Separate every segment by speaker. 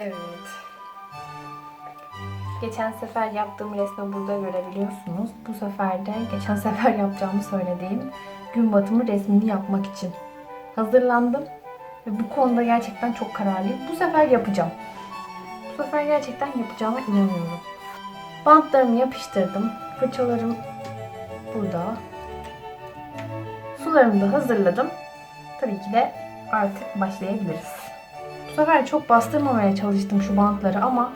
Speaker 1: Evet. Geçen sefer yaptığım resmi burada görebiliyorsunuz. Bu sefer de geçen sefer yapacağımı söylediğim gün batımı resmini yapmak için hazırlandım. Ve bu konuda gerçekten çok kararlıyım. Bu sefer yapacağım. Bu sefer gerçekten yapacağıma inanıyorum. Bantlarımı yapıştırdım. Fırçalarım burada. Sularımı da hazırladım. Tabii ki de artık başlayabiliriz. Sefer çok bastırmamaya çalıştım şu bantları ama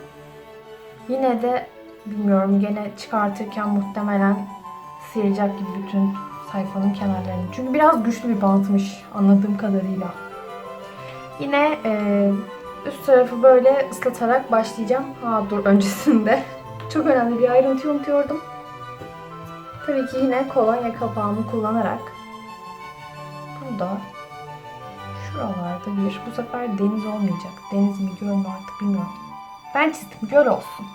Speaker 1: yine de bilmiyorum gene çıkartırken muhtemelen sıyıracak gibi bütün sayfanın kenarlarını. Çünkü biraz güçlü bir bantmış anladığım kadarıyla. Yine e, üst tarafı böyle ıslatarak başlayacağım. Ha dur öncesinde çok önemli bir ayrıntı unutuyordum. Tabii ki yine kolonya kapağımı kullanarak burada şuralarda bir bu sefer deniz olmayacak. Deniz mi göl mü artık bilmiyorum. Ben çizdim göl olsun.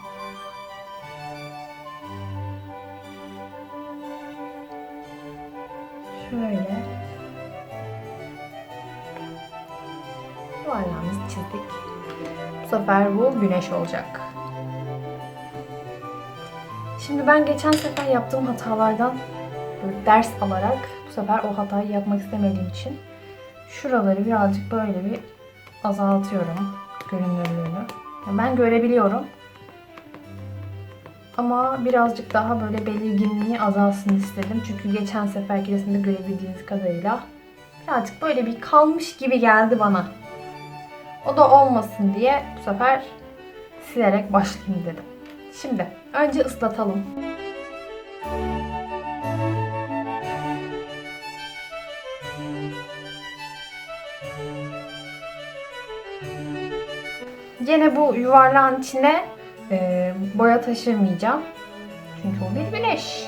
Speaker 1: Şöyle yuvarlağımızı çizdik. Bu sefer bu güneş olacak. Şimdi ben geçen sefer yaptığım hatalardan ders alarak bu sefer o hatayı yapmak istemediğim için şuraları birazcık böyle bir azaltıyorum görünürlüğünü. Ben görebiliyorum. Ama birazcık daha böyle belirginliği azalsın istedim. Çünkü geçen seferki resimde görebildiğiniz kadarıyla birazcık böyle bir kalmış gibi geldi bana. O da olmasın diye bu sefer silerek başlayayım dedim. Şimdi önce ıslatalım. Yine bu yuvarlağın içine e, boya taşırmayacağım. Çünkü o bir güneş.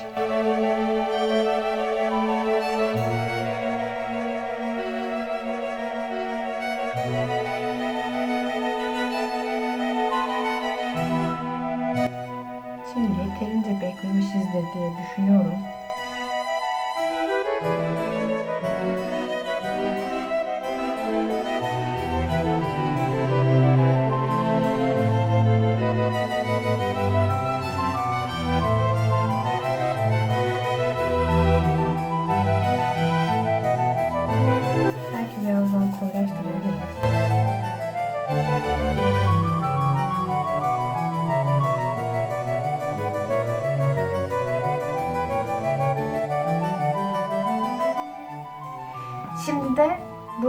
Speaker 1: Şimdi yeterince beklemişizdir diye düşünüyorum.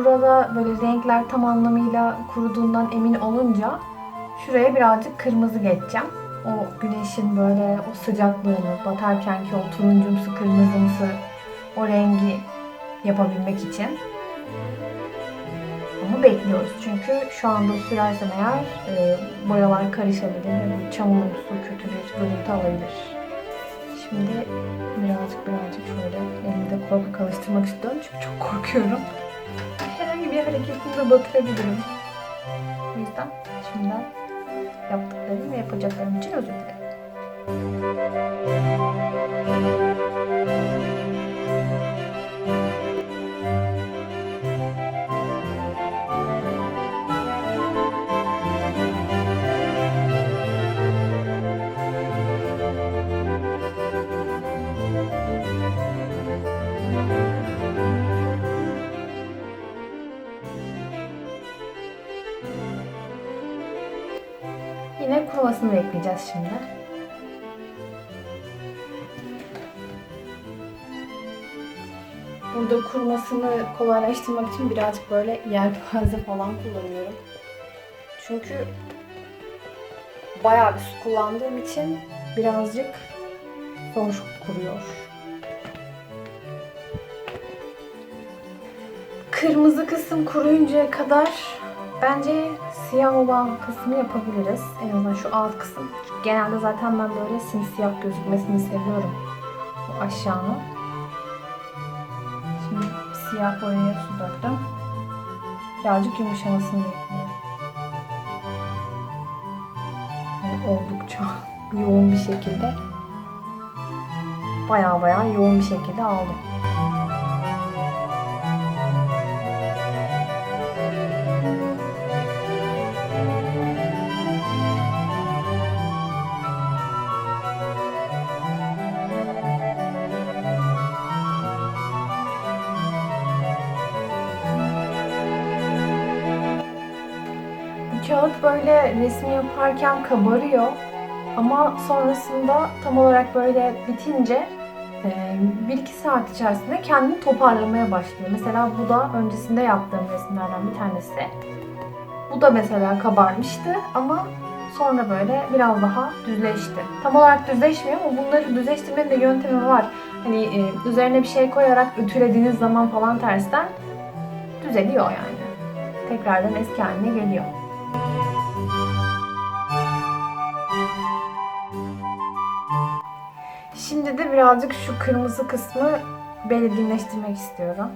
Speaker 1: Burada böyle renkler tam anlamıyla kuruduğundan emin olunca şuraya birazcık kırmızı geçeceğim. O güneşin böyle o sıcaklığını batarkenki o turuncumsu kırmızımsı o rengi yapabilmek için. Ama bekliyoruz çünkü şu anda sürersem eğer e, boyalar karışabilir ve çamurumsu kötü bir görüntü alabilir. Şimdi birazcık birazcık şöyle elimde korku kalıştırmak istiyorum çünkü çok korkuyorum. Bir hareketimi de batırabilirim. O yüzden şimdiden yaptıklarım ve yapacaklarım için özür dilerim. Yine kurumasını bekleyeceğiz şimdi. Burada kurumasını kolaylaştırmak için birazcık böyle yelpaze falan kullanıyorum. Çünkü bayağı bir su kullandığım için birazcık zor kuruyor. Kırmızı kısım kuruyuncaya kadar bence siyah olan kısmı yapabiliriz. En azından şu alt kısım. Genelde zaten ben böyle simsiyah gözükmesini seviyorum. Bu aşağının. Şimdi siyah boyaya su döktüm. Birazcık yumuşamasını bekliyorum. Yani oldukça yoğun bir şekilde baya baya yoğun bir şekilde aldım. Böyle resim yaparken kabarıyor. Ama sonrasında tam olarak böyle bitince e, 1-2 saat içerisinde kendini toparlamaya başlıyor. Mesela bu da öncesinde yaptığım resimlerden bir tanesi. Bu da mesela kabarmıştı ama sonra böyle biraz daha düzleşti. Tam olarak düzleşmiyor ama bunları düzleştirmenin de yöntemi var. Hani e, üzerine bir şey koyarak ütülediğiniz zaman falan tersten düzeliyor yani. Tekrardan eski haline geliyor. Şimdi de birazcık şu kırmızı kısmı belirginleştirmek istiyorum.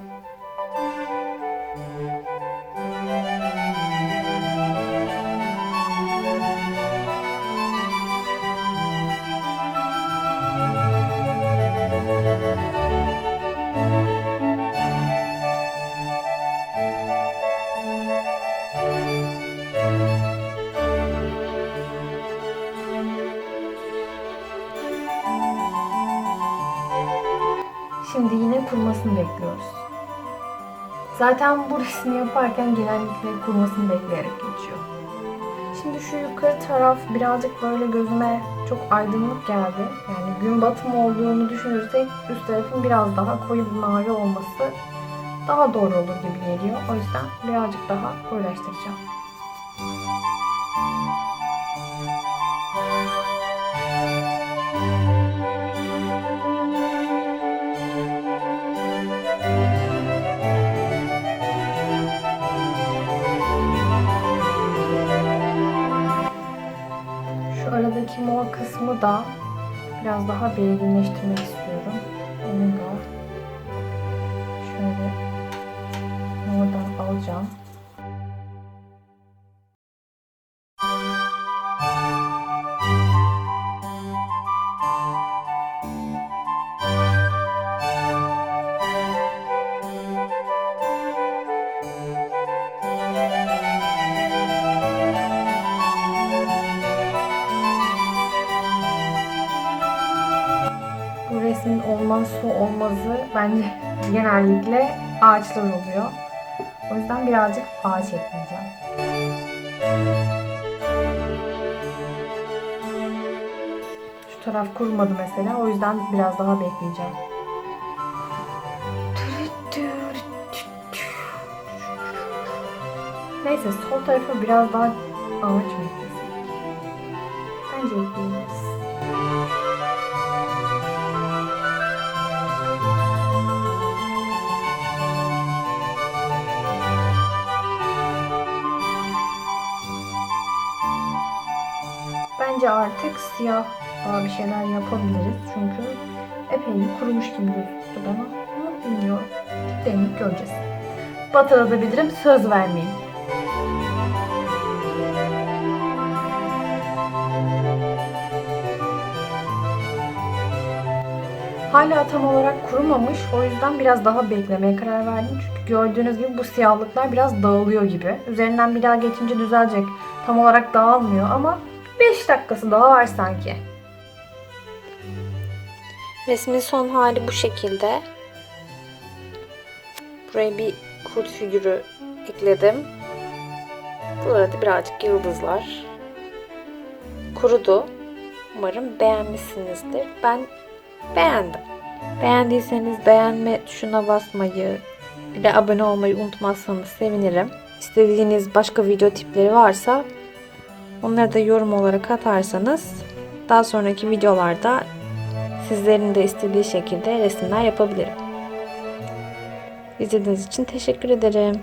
Speaker 1: Kurumasını bekliyoruz. Zaten bu resmi yaparken genellikle kurumasını bekleyerek geçiyor. Şimdi şu yukarı taraf birazcık böyle gözüme çok aydınlık geldi. Yani gün batımı olduğunu düşünürsek üst tarafın biraz daha koyu bir mavi olması daha doğru olur gibi geliyor. O yüzden birazcık daha koyulaştıracağım. Da biraz daha belirginleştirmek istiyorum. Bence genellikle ağaçlar oluyor. O yüzden birazcık ağaç ekleyeceğim. Şu taraf kurumadı mesela. O yüzden biraz daha bekleyeceğim. Neyse sol tarafı biraz daha ağaç mı eklesek? Bence ekleyebiliriz. Bence artık siyah daha bir şeyler yapabiliriz. Çünkü epey kurumuş gibi gözüktü bana. Ama bilmiyorum. Deneyip göreceğiz. Batırabilirim söz vermeyeyim. Hala tam olarak kurumamış. O yüzden biraz daha beklemeye karar verdim. Çünkü gördüğünüz gibi bu siyahlıklar biraz dağılıyor gibi. Üzerinden bir daha geçince düzelecek. Tam olarak dağılmıyor ama 5 dakikası daha var sanki.
Speaker 2: Resmin son hali bu şekilde. Buraya bir kurt figürü ekledim. Burada da birazcık yıldızlar. Kurudu. Umarım beğenmişsinizdir. Ben beğendim. Beğendiyseniz beğenme tuşuna basmayı, de abone olmayı unutmazsanız sevinirim. İstediğiniz başka video tipleri varsa onları da yorum olarak atarsanız daha sonraki videolarda sizlerin de istediği şekilde resimler yapabilirim. İzlediğiniz için teşekkür ederim.